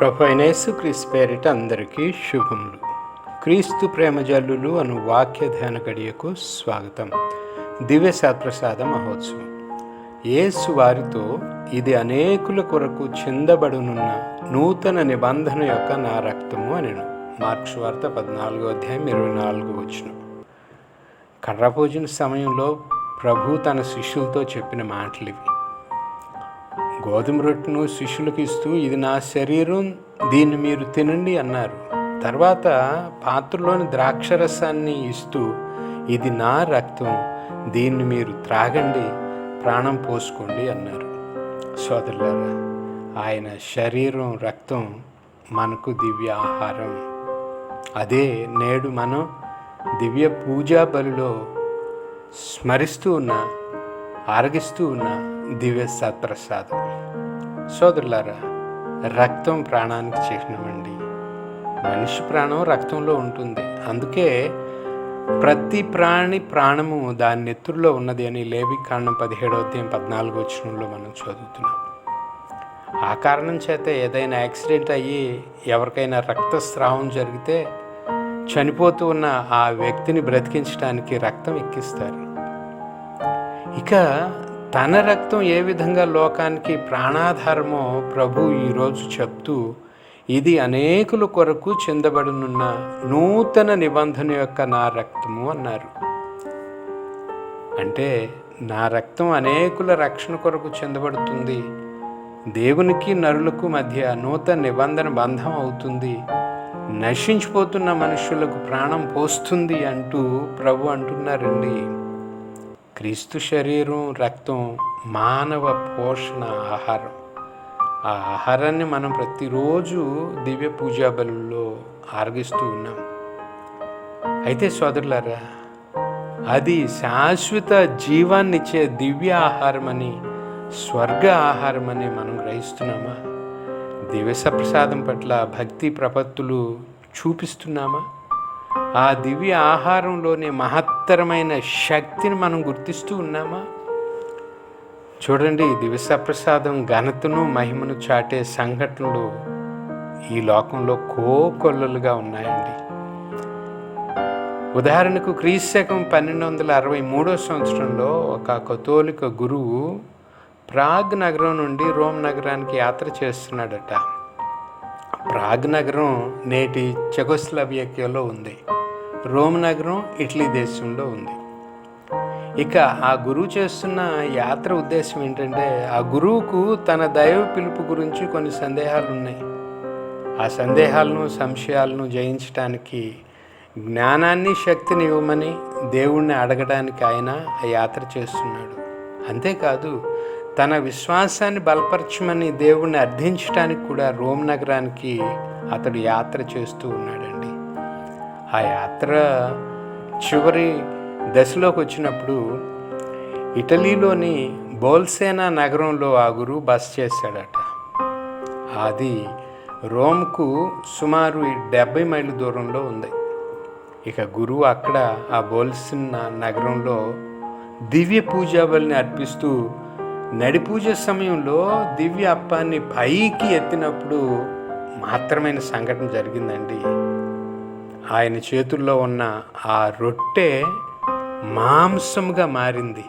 ప్రభు అయిన పేరిట అందరికీ శుభములు. క్రీస్తు ప్రేమ జల్లులు అను వాక్య ధ్యాన గడియకు స్వాగతం. దివ్య సత్ప్రసాద మహోత్సవం. యేసు వారితో ఇది అనేకుల కొరకు చిందబడునున్న నూతన నిబంధన యొక్క నా రక్తము అనెను. మార్క్స్ వార్త పద్నాలుగో అధ్యాయం ఇరవై నాలుగు వచ్చిన కర్రపూజన సమయంలో ప్రభు తన శిష్యులతో చెప్పిన మాటలు ఇవి గోధుమ రొట్టెను శిష్యులకు ఇస్తూ ఇది నా శరీరం దీన్ని మీరు తినండి అన్నారు. తర్వాత పాత్రలోని ద్రాక్షరసాన్ని ఇస్తూ ఇది నా రక్తం దీన్ని మీరు త్రాగండి ప్రాణం పోసుకోండి అన్నారు. సోదరులారా ఆయన శరీరం రక్తం మనకు దివ్య ఆహారం. అదే నేడు మనం దివ్య పూజా బలిలో స్మరిస్తూ ఉన్న ఆరగిస్తూ ఉన్న దివ్య సత్ప్రసాదం. సోదరులారా రక్తం ప్రాణానికి చిహ్నమండి మనిషి ప్రాణం రక్తంలో ఉంటుంది. అందుకే ప్రతి ప్రాణి ప్రాణము దాని నెత్తుల్లో ఉన్నది అని లేవి కాండం పదిహేడవ అధ్యాయం పద్నాలుగు వచనంలో మనం చదువుతున్నాం. ఆ కారణం చేత ఏదైనా యాక్సిడెంట్ అయ్యి ఎవరికైనా రక్తస్రావం జరిగితే చనిపోతూ ఉన్న ఆ వ్యక్తిని బ్రతికించడానికి రక్తం ఎక్కిస్తారు. ఇక తన రక్తం ఏ విధంగా లోకానికి ప్రాణాధారమో ప్రభు ఈరోజు చెప్తూ ఇది అనేకుల కొరకు చెందబడునున్న నూతన నిబంధన యొక్క నా రక్తము అన్నారు. అంటే నా రక్తం అనేకుల రక్షణ కొరకు చెందబడుతుంది. దేవునికి నరులకు మధ్య నూతన నిబంధన బంధం అవుతుంది. నశించిపోతున్న మనుషులకు ప్రాణం పోస్తుంది అంటూ ప్రభు అంటున్నారండి. క్రీస్తు శరీరం రక్తం మానవ పోషణ ఆహారం. ఆ ఆహారాన్ని మనం ప్రతిరోజు దివ్య పూజా బలుల్లో ఆరగిస్తూ ఉన్నాం. అయితే సోదరులారా అది శాశ్వత జీవాన్నిచ్చే దివ్య ఆహారం అని స్వర్గ ఆహారం అని మనం గ్రహిస్తున్నామా? దివ్య ప్రసాదం పట్ల భక్తి ప్రపత్తులు చూపిస్తున్నామా? ఆ దివ్య ఆహారంలోనే మహత్తరమైన శక్తిని మనం గుర్తిస్తూ ఉన్నామా? చూడండి దివసప్రసాదం ఘనతను మహిమను చాటే సంఘటనలు ఈ లోకంలో కోకొల్లలుగా ఉన్నాయండి. ఉదాహరణకు క్రీశకం పన్నెండు వందల అరవై మూడో సంవత్సరంలో ఒక కథోలిక గురువు ప్రాగ్ నగరం నుండి రోమ్ నగరానికి యాత్ర చేస్తున్నాడట. ప్రాగ్ నగరం నేటి చెకోస్లవియకియాలో ఉంది. రోమ్ నగరం ఇటలీ దేశంలో ఉంది. ఇక ఆ గురువు చేస్తున్న యాత్ర ఉద్దేశం ఏంటంటే ఆ గురువుకు తన దైవ పిలుపు గురించి కొన్ని సందేహాలు ఉన్నాయి ఆ సందేహాలను సంశయాలను జయించడానికి జ్ఞానాన్ని శక్తిని ఇవ్వమని దేవుణ్ణి అడగడానికి ఆయన ఆ యాత్ర చేస్తున్నాడు. అంతేకాదు తన విశ్వాసాన్ని బలపరచమని దేవుణ్ణి అర్థించడానికి కూడా రోమ్ నగరానికి అతడు యాత్ర చేస్తూ ఉన్నాడండి. ఆ యాత్ర చివరి దశలోకి వచ్చినప్పుడు ఇటలీలోని బోల్సేనా నగరంలో ఆ గురువు బస చేశాడట. అది రోమ్కు సుమారు డెబ్బై మైళ్ళ దూరంలో ఉంది. ఇక గురువు అక్కడ ఆ బోల్సిన నగరంలో దివ్య పూజాబలిని అర్పిస్తూ నడి పూజ సమయంలో దివ్య అప్పాన్ని పైకి ఎత్తినప్పుడు మాత్రమైన సంఘటన జరిగిందండి. ఆయన చేతుల్లో ఉన్న ఆ రొట్టె మాంసముగా మారింది.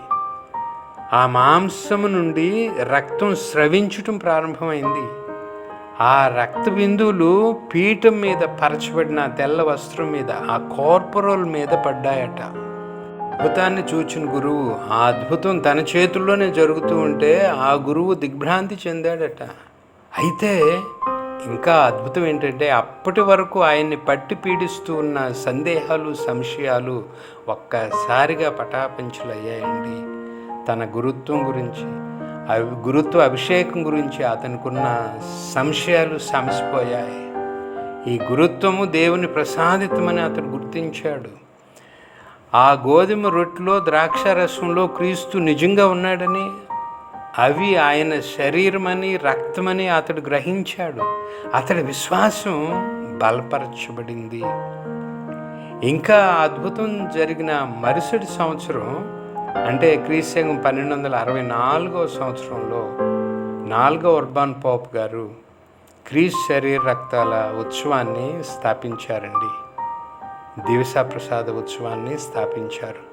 ఆ మాంసము నుండి రక్తం స్రవించటం ప్రారంభమైంది. ఆ రక్త బిందువులు పీఠం మీద పరచబడిన తెల్ల వస్త్రం మీద ఆ కార్పొరల్ మీద పడ్డాయట. అద్భుతాన్ని చూచిన గురువు ఆ అద్భుతం తన చేతుల్లోనే జరుగుతూ ఉంటే ఆ గురువు దిగ్భ్రాంతి చెందాడట. అయితే ఇంకా అద్భుతం ఏంటంటే అప్పటి వరకు ఆయన్ని పట్టి పీడిస్తూ ఉన్న సందేహాలు సంశయాలు ఒక్కసారిగా పటాపంచులయ్యాయండి. తన గురుత్వం గురించి అవి గురుత్వ అభిషేకం గురించి అతనికున్న సంశయాలు సమసిపోయాయి. ఈ గురుత్వము దేవుని ప్రసాదితమని అతడు గుర్తించాడు. ఆ గోధుమ రొట్టెలో ద్రాక్ష రసంలో క్రీస్తు నిజంగా ఉన్నాడని? అవి ఆయన శరీరమని రక్తమని అతడు గ్రహించాడు. అతడి విశ్వాసం బలపరచబడింది. ఇంకా అద్భుతం జరిగిన మరుసటి సంవత్సరం అంటే క్రీస్తకం పన్నెండు వందల అరవై నాలుగో సంవత్సరంలో నాలుగో ఉర్బాన్ పోప్ గారు క్రీస్ శరీర రక్తాల ఉత్సవాన్ని స్థాపించారండి. దివస ప్రసాద ఉత్సవాన్ని స్థాపించారు.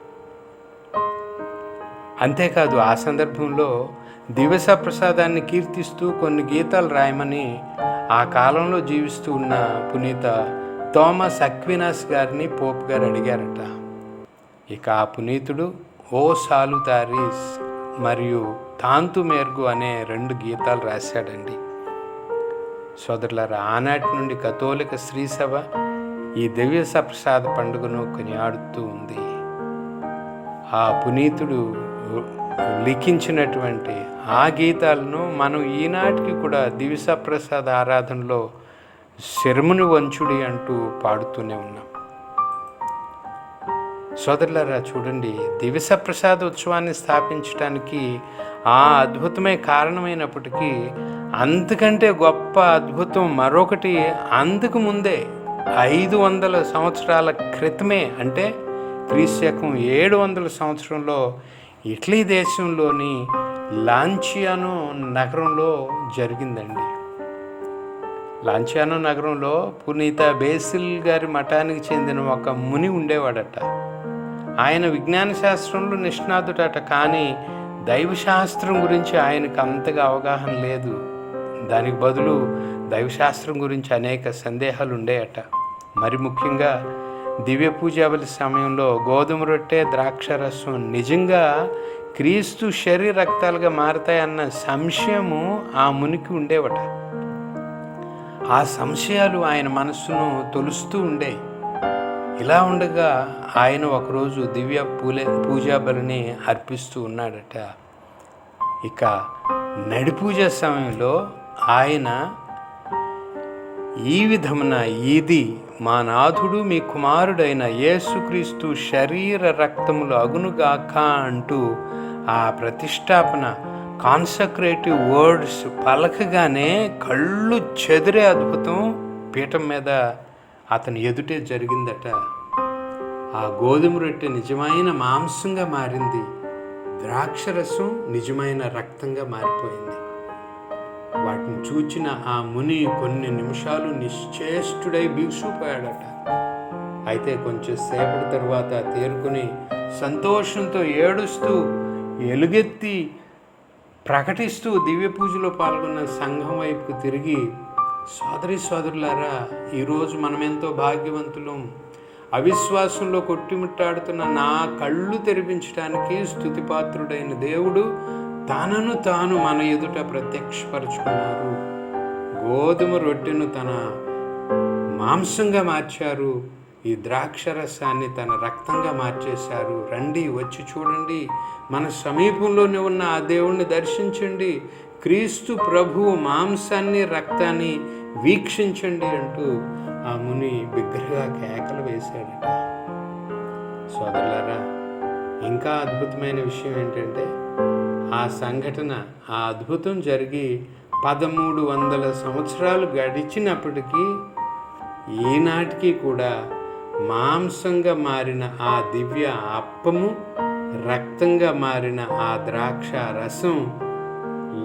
అంతేకాదు ఆ సందర్భంలో దివస ప్రసాదాన్ని కీర్తిస్తూ కొన్ని గీతాలు రాయమని ఆ కాలంలో జీవిస్తూ ఉన్న పునీత థామస్ అక్వినాస్ గారిని పోప్ గారు అడిగారట. ఇక ఆ పునీతుడు ఓ సాలు తారీస్ మరియు తాంతు మేర్గు అనే రెండు గీతాలు రాశాడండి. సోదరులారా ఆనాటి నుండి కథోలిక శ్రీసభ ఈ దివ్య సప్రసాద పండుగను కొనియాడుతూ ఉంది. ఆ పునీతుడు లిఖించినటువంటి ఆ గీతాలను మనం ఈనాటికి కూడా దివ్య ప్రసాద ఆరాధనలో శర్ముని వంచుడి అంటూ పాడుతూనే ఉన్నాం. సోదరులారా చూడండి దివస ప్రసాద ఉత్సవాన్ని స్థాపించడానికి ఆ అద్భుతమే కారణమైనప్పటికీ అంతకంటే గొప్ప అద్భుతం మరొకటి అందుకు ముందే ఐదు వందల సంవత్సరాల క్రితమే అంటే క్రీశకం ఏడు వందల సంవత్సరంలో ఇటలీ దేశంలోని లాంచియానో నగరంలో జరిగిందండి. లాంచియానో నగరంలో పునీత బేసిల్ గారి మఠానికి చెందిన ఒక ముని ఉండేవాడట. ఆయన విజ్ఞాన శాస్త్రంలో నిష్ణాతుడట కానీ దైవశాస్త్రం గురించి ఆయనకు అంతగా అవగాహన లేదు. దానికి బదులు దైవశాస్త్రం గురించి అనేక సందేహాలు ఉండేయట మరి ముఖ్యంగా దివ్య పూజాబలి సమయంలో గోధుమ రొట్టె ద్రాక్షరసం నిజంగా క్రీస్తు శరీర రక్తాలుగా మారతాయన్న సంశయము ఆ మునికి ఉండేవట. ఆ సంశయాలు ఆయన మనస్సును తొలుస్తూ ఉండేవి ఇలా ఉండగా ఆయన ఒకరోజు దివ్య పూలే పూజా బలిని అర్పిస్తూ ఉన్నాడట. ఇక నడిపూజ సమయంలో ఆయన ఈ విధమున ఇది మా నాథుడు మీ కుమారుడైన యేసుక్రీస్తు శరీర రక్తములు అగునుగాక అంటూ ఆ ప్రతిష్టాపన కాన్సక్రేటివ్ వర్డ్స్ పలకగానే కళ్ళు చెదిరే అద్భుతం. పీఠం మీద అతని ఎదుటే జరిగిందట. ఆ గోధుమ రొట్టె నిజమైన మాంసంగా మారింది. ద్రాక్షరసం నిజమైన రక్తంగా మారిపోయింది. వాటిని చూచిన ఆ ముని కొన్ని నిమిషాలు నిశ్చేష్టుడై బిగుసిపోయాడట అయితే కొంచెం సేపటి తరువాత తేరుకుని సంతోషంతో ఏడుస్తూ ఎలుగెత్తి ప్రకటిస్తూ దివ్య పూజలో పాల్గొన్న సంఘం వైపుకు తిరిగి సోదరి సోదరులారా ఈరోజు మనమెంతో భాగ్యవంతులం. అవిశ్వాసంలో కొట్టిముట్టాడుతున్న నా కళ్ళు తెరిపించడానికి స్థుతిపాత్రుడైన దేవుడు తనను తాను మన ఎదుట ప్రత్యక్షపరుచుకున్నారు. గోధుమ రొట్టెను తన మాంసంగా మార్చారు. ఈ ద్రాక్షరసాన్ని తన రక్తంగా మార్చేశారు. రండి వచ్చి చూడండి. మన సమీపంలోనే ఉన్న ఆ దేవుణ్ణి దర్శించండి. క్రీస్తు ప్రభువు మాంసాన్ని రక్తాన్ని వీక్షించండి అంటూ ఆ ముని బిగ్గరగా కేకలు వేశాడట. సోదరులారా ఇంకా అద్భుతమైన విషయం ఏంటంటే ఆ సంఘటన ఆ అద్భుతం జరిగి పదమూడు వందల సంవత్సరాలు గడిచినప్పటికీ ఈనాటికి కూడా మాంసంగా మారిన ఆ దివ్య అప్పము రక్తంగా మారిన ఆ ద్రాక్ష రసం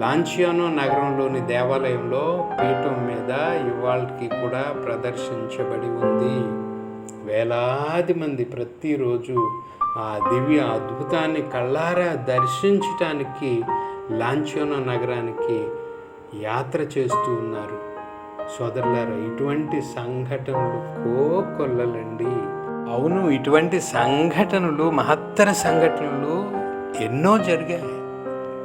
లాంచియానో నగరంలోని దేవాలయంలో పీఠం మీద ఇవాళకి కూడా ప్రదర్శించబడి ఉంది. వేలాది మంది ప్రతిరోజు ఆ దివ్య అద్భుతాన్ని కళ్ళారా దర్శించటానికి లాంఛోన నగరానికి యాత్ర చేస్తూ ఉన్నారు. సోదరులారా ఇటువంటి సంఘటనలు కోకొల్లలండి. అవును ఇటువంటి సంఘటనలు మహత్తర సంఘటనలు ఎన్నో జరిగాయి.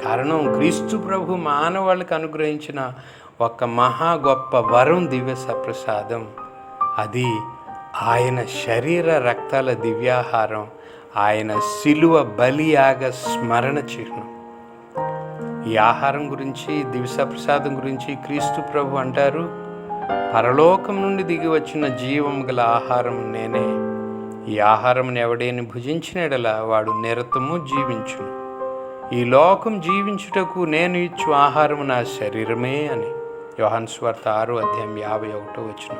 కారణం క్రీస్తు ప్రభు మానవాళ్ళకి అనుగ్రహించిన ఒక మహా గొప్ప వరం దివ్య సప్రసాదం. అది ఆయన శరీర రక్తాల దివ్యాహారం. ఆయన శిలువ బలియాగ స్మరణ చిహ్నం. ఈ ఆహారం గురించి దివసప్రసాదం గురించి క్రీస్తు ప్రభు అంటారు పరలోకం నుండి దిగి వచ్చిన జీవం గల ఆహారం నేనే. ఈ ఆహారం ఎవడేని భుజించినడలా వాడు నిరతము జీవించును. ఈ లోకం జీవించుటకు నేను ఇచ్చు ఆహారం నా శరీరమే అని యోహన్స్వార్త ఆరు అధ్యాయం యాభై ఒకటో వచ్చిన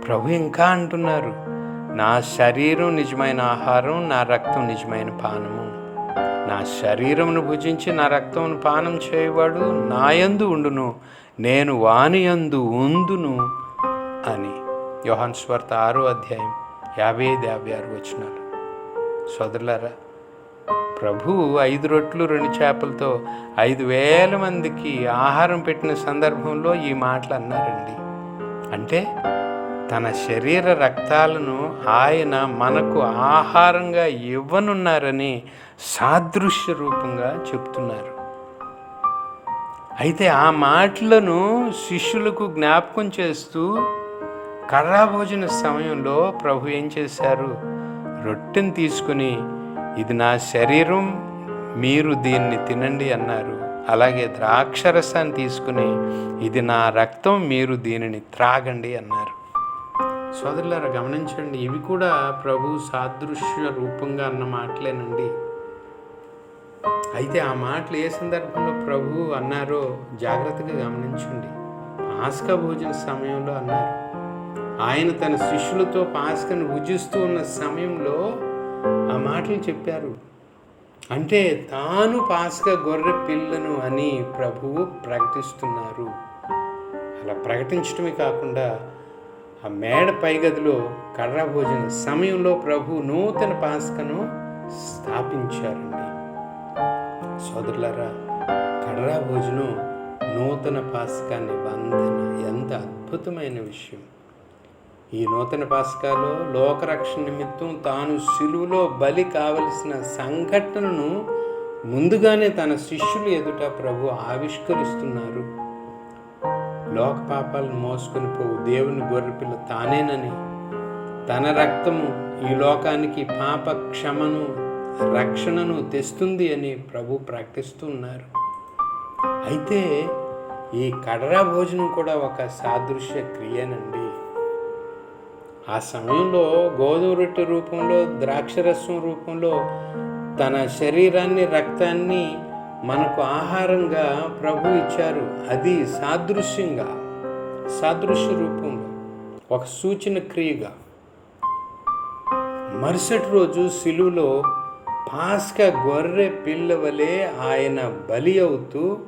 ప్రభు ఇంకా అంటున్నారు నా శరీరం నిజమైన ఆహారం నా రక్తం నిజమైన పానము. నా శరీరమును భుజించి నా రక్తమును పానం చేయవాడు నాయందు ఉండును నేను వానియందు ఉందును అని. యోహన్ స్వార్త ఆరో అధ్యాయం యాభై ఐదు యాభై ఆరు వచ్చినారు సోదరులారా ప్రభు ఐదు రొట్లు రెండు చేపలతో ఐదు వేల మందికి ఆహారం పెట్టిన సందర్భంలో ఈ మాటలు అన్నారండి. అంటే తన శరీర రక్తాలను ఆయన మనకు ఆహారంగా ఇవ్వనున్నారని సాదృశ్య రూపంగా చెప్తున్నారు. అయితే ఆ మాటలను శిష్యులకు జ్ఞాపకం చేస్తూ కర్రాభోజన సమయంలో ప్రభు ఏం చేశారు? రొట్టెను తీసుకుని ఇది నా శరీరం మీరు దీన్ని తినండి అన్నారు. అలాగే ద్రాక్షరసాన్ని తీసుకుని ఇది నా రక్తం మీరు దీనిని త్రాగండి అన్నారు. సోదరులారా గమనించండి ఇవి కూడా ప్రభు సాదృశ్య రూపంగా అన్న మాటలేనండి. అయితే ఆ మాటలు ఏ సందర్భంలో ప్రభు అన్నారో జాగ్రత్తగా గమనించండి. పాస్కా భోజన సమయంలో అన్నారు. ఆయన తన శిష్యులతో పాస్కను భుజిస్తూ ఉన్న సమయంలో ఆ మాటలు చెప్పారు. అంటే తాను పాస్క గొర్రె పిల్లను అని ప్రభువు ప్రకటిస్తున్నారు. అలా ప్రకటించడమే కాకుండా ఆ మేడ పైగదిలో కర్ర భోజన సమయంలో ప్రభు నూతన పాస్కను స్థాపించారండి. సోదరులారా కర్రా భోజనం నూతన పాస్కా నిబంధన ఎంత అద్భుతమైన విషయం. ఈ నూతన పాస్కాలో లోకరక్షణ నిమిత్తం తాను సిలువలో బలి కావలసిన సంఘటనను ముందుగానే తన శిష్యులు ఎదుట ప్రభు ఆవిష్కరిస్తున్నారు. లోక పాపాలను మోసుకొని పోవు. దేవుని గొర్రెపిల్ల తానేనని. తన రక్తము ఈ లోకానికి పాప క్షమను రక్షణను తెస్తుంది అని ప్రభు ప్రకటిస్తూ ఉన్నారు. అయితే ఈ కడరా భోజనం కూడా ఒక సాదృశ్య క్రియనండి. ఆ సమయంలో గోధుమ రొట్టె రూపంలో ద్రాక్షరసం రూపంలో తన శరీరాన్ని రక్తాన్ని మనకు ఆహారంగా ప్రభు ఇచ్చారు. అది సాదృశ్యంగా సాదృశ్య రూపంలో ఒక సూచన క్రియగా. మరుసటి రోజు సిలువలో పాస్క గొర్రె పిల్లవలే ఆయన బలి అవుతూ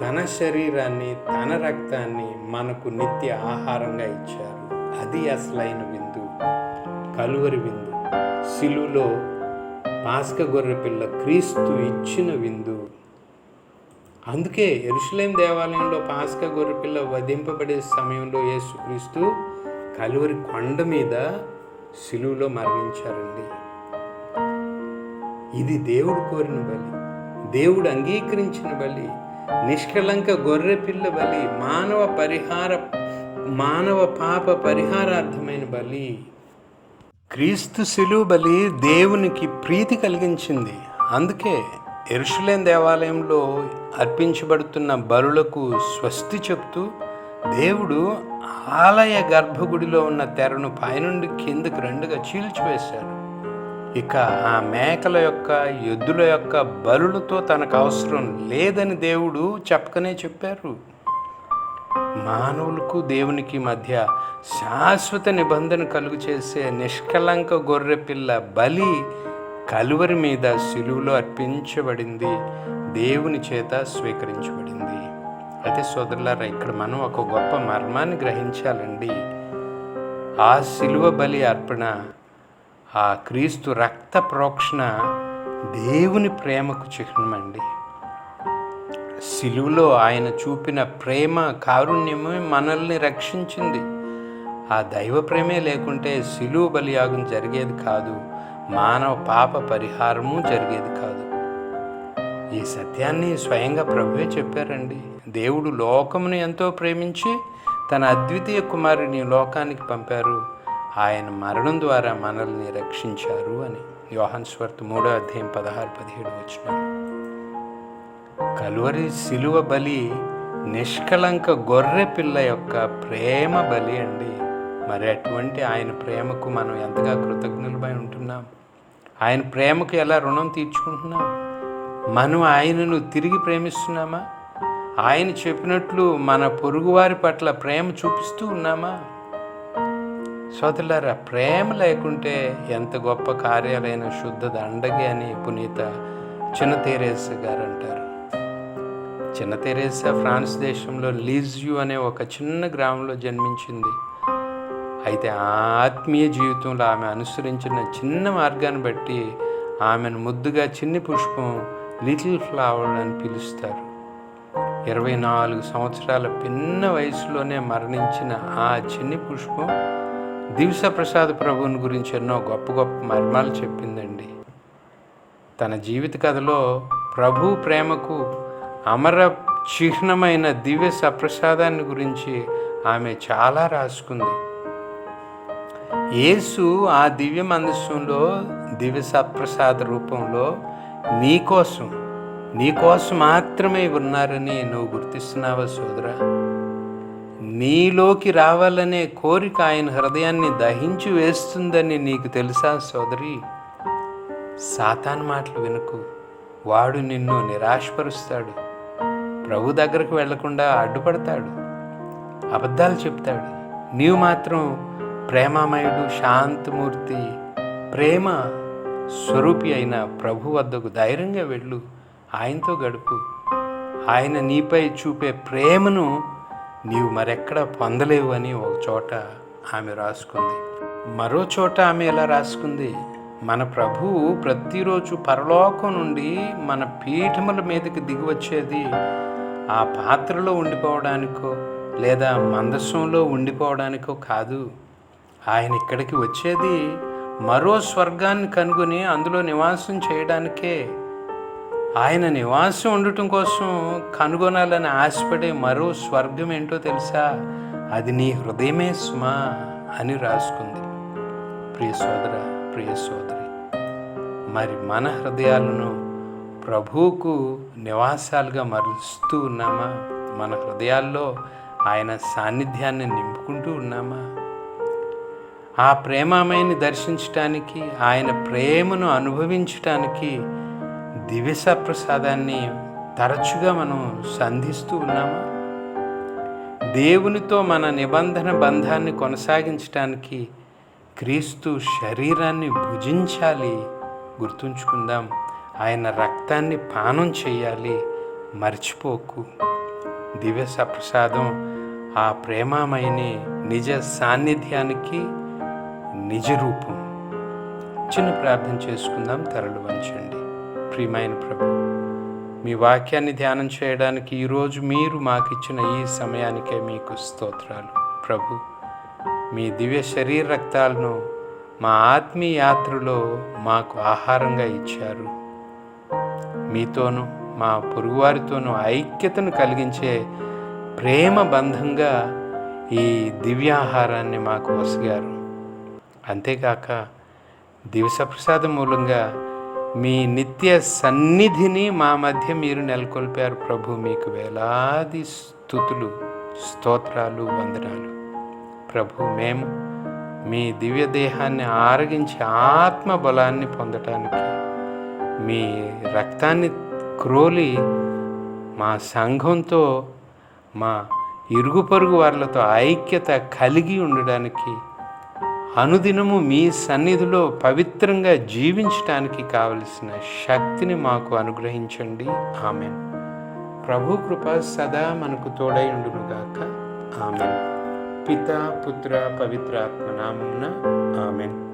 తన శరీరాన్ని తన రక్తాన్ని మనకు నిత్య ఆహారంగా ఇచ్చారు. అది అసలైన విందు కలువరి విందు. సిలువలో పాస్క గొర్రె పిల్ల క్రీస్తు ఇచ్చిన విందు. అందుకే ఎరుషులేం దేవాలయంలో పాస్క గొర్రెపిల్ల వధింపబడే సమయంలో యేసుక్రీస్తు కలువరి కొండ మీద సిలువులో మరణించారండి. ఇది దేవుడు కోరిన బలి దేవుడు అంగీకరించిన బలి నిష్కలంక గొర్రె పిల్ల బలి మానవ పరిహార మానవ పాప పరిహారార్థమైన బలి. క్రీస్తు శిలువ బలి దేవునికి ప్రీతి కలిగించింది. అందుకే ఎరుషులేం దేవాలయంలో అర్పించబడుతున్న బలులకు స్వస్తి చెప్తూ దేవుడు ఆలయ గర్భగుడిలో ఉన్న తెరను పైనుండి కిందకు రెండుగా చీల్చివేశాడు. ఇక ఆ మేకల యొక్క ఎద్దుల యొక్క బలులతో తనకు అవసరం లేదని దేవుడు చెప్పకనే చెప్పారు. మానవులకు దేవునికి మధ్య శాశ్వత నిబంధన కలుగు చేసే నిష్కలంక గొర్రె పిల్ల బలి కలువరి మీద సిలువులో అర్పించబడింది దేవుని చేత స్వీకరించబడింది. అయితే సోదరులారా ఇక్కడ మనం ఒక గొప్ప మర్మాన్ని గ్రహించాలండి. ఆ సిలువ బలి అర్పణ ఆ క్రీస్తు రక్త ప్రోక్షణ దేవుని ప్రేమకు చిహ్నమండి. సిలువలో ఆయన చూపిన ప్రేమ కారుణ్యమే మనల్ని రక్షించింది. ఆ దైవ ప్రేమే లేకుంటే సిలువ బలియాగం జరిగేది కాదు. మానవ పాప పరిహారము జరిగేది కాదు. ఈ సత్యాన్ని స్వయంగా ప్రభువే చెప్పారండి. దేవుడు లోకమును ఎంతో ప్రేమించి తన అద్వితీయ కుమారుని లోకానికి పంపారు. ఆయన మరణం ద్వారా మనల్ని రక్షించారు అని యోహన్స్వర్త్ మూడో అధ్యాయం పదహారు పదిహేడు వచ్చిన కలువరి శిలువ బలి నిష్కలంక గొర్రె పిల్ల యొక్క ప్రేమ బలి అండి. మరి అటువంటి ఆయన ప్రేమకు మనం ఎంతగా కృతజ్ఞులమై ఉంటున్నాం? ఆయన ప్రేమకు ఎలా రుణం తీర్చుకుంటున్నాం? మనం ఆయనను తిరిగి ప్రేమిస్తున్నామా? ఆయన చెప్పినట్లు మన పొరుగువారి పట్ల ప్రేమ చూపిస్తూ ఉన్నామా? సోదరులారా ప్రేమ లేకుంటే ఎంత గొప్ప కార్యాలైన శుద్ధ దండగి అని పునీత చిన్న తేరేస్ గారు అంటారు. చిన్న తెరేసా ఫ్రాన్స్ దేశంలో లీజ్యూ అనే ఒక చిన్న గ్రామంలో జన్మించింది. అయితే ఆ ఆత్మీయ జీవితంలో ఆమె అనుసరించిన చిన్న మార్గాన్ని బట్టి ఆమెను ముద్దుగా చిన్ని పుష్పం లిటిల్ ఫ్లవర్ అని పిలుస్తారు. ఇరవై నాలుగు సంవత్సరాల పిన్న వయసులోనే మరణించిన ఆ చిన్ని పుష్పం దివస ప్రసాద్ ప్రభువుని గురించి ఎన్నో గొప్ప గొప్ప మర్మాలు చెప్పిందండి. తన జీవిత కథలో ప్రభు ప్రేమకు అమర చిహ్నమైన దివ్య సప్రసాదాన్ని గురించి ఆమె చాలా రాసుకుంది. యేసు ఆ దివ్య మనస్సులో దివ్య సప్రసాద రూపంలో నీకోసం నీకోసం మాత్రమే ఉన్నారని నువ్వు గుర్తిస్తున్నావా సోదరా? నీలోకి రావాలనే కోరిక ఆయన హృదయాన్ని దహించి వేస్తుందని నీకు తెలుసా సోదరి? సాతాన్ మాటలు వినకు. వాడు నిన్ను నిరాశపరుస్తాడు. ప్రభు దగ్గరకు వెళ్ళకుండా అడ్డుపడతాడు. అబద్ధాలు చెప్తాడు. నీవు మాత్రం ప్రేమామయుడు శాంతమూర్తి ప్రేమ స్వరూపి అయిన ప్రభు వద్దకు ధైర్యంగా వెళ్ళు. ఆయనతో గడుపు. ఆయన నీపై చూపే ప్రేమను నీవు మరెక్కడ పొందలేవు అని ఒక చోట ఆమె రాసుకుంది. మరో చోట ఆమె ఎలా రాసుకుంది? మన ప్రభువు ప్రతిరోజు పరలోకం నుండి మన పీఠముల మీదకి దిగి వచ్చేది ఆ పాత్రలో ఉండిపోవడానికో లేదా మందస్సంలో ఉండిపోవడానికో కాదు. ఆయన ఇక్కడికి వచ్చేది మరో స్వర్గాన్ని కనుగొని అందులో నివాసం చేయడానికే. ఆయన నివాసం ఉండటం కోసం కనుగొనాలని ఆశపడే మరో స్వర్గం ఏంటో తెలుసా? అది నీ హృదయమే సుమా అని రాసుకుంది. ప్రియ సోదర ప్రియ సోదరి మరి మన హృదయాలను ప్రభువుకు నివాసాలుగా మరుస్తూ ఉన్నామా? మన హృదయాల్లో ఆయన సాన్నిధ్యాన్ని నింపుకుంటూ ఉన్నామా? ఆ ప్రేమమయని దర్శించటానికి ఆయన ప్రేమను అనుభవించటానికి దివ్యస ప్రసాదాన్ని తరచుగా మనం సంధిస్తూ ఉన్నామా? దేవునితో మన నిబంధన బంధాన్ని కొనసాగించటానికి క్రీస్తు శరీరాన్ని భుజించాలి గుర్తుంచుకుందాం. ఆయన రక్తాన్ని పానం చేయాలి మర్చిపోకు. దివ్య సప్రసాదం ఆ ప్రేమామయని నిజ సాన్నిధ్యానికి నిజ రూపం చిన్న ప్రార్థన చేసుకుందాం తరలు వంచండి. ప్రియమైన ప్రభు మీ వాక్యాన్ని ధ్యానం చేయడానికి ఈరోజు మీరు మాకు ఇచ్చిన ఈ సమయానికే మీకు స్తోత్రాలు. ప్రభు మీ దివ్య శరీర రక్తాలను మా ఆత్మీయ యాత్రలో మాకు ఆహారంగా ఇచ్చారు. మీతోనూ మా పొరుగువారితోనూ ఐక్యతను కలిగించే ప్రేమ బంధంగా ఈ దివ్యాహారాన్ని మాకు వసిగారు. అంతేకాక దివసప్రసాదం మూలంగా మీ నిత్య సన్నిధిని మా మధ్య మీరు నెలకొల్పారు ప్రభు. మీకు వేలాది స్థుతులు స్తోత్రాలు వందనాలు. ప్రభు మేము మీ దివ్య దేహాన్ని ఆరగించి ఆత్మ బలాన్ని పొందటానికి మీ రక్తాన్ని క్రోలి మా సంఘంతో మా ఇరుగు పొరుగు వాళ్ళతో ఐక్యత కలిగి ఉండడానికి అనుదినము మీ సన్నిధిలో పవిత్రంగా జీవించటానికి కావలసిన శక్తిని మాకు అనుగ్రహించండి. ఆమె ప్రభు కృప సదా మనకు తోడై ఉండునుగాక. ఆమెన్. పిత పుత్ర పవిత్రాత్మ నామమున ఆమెన్.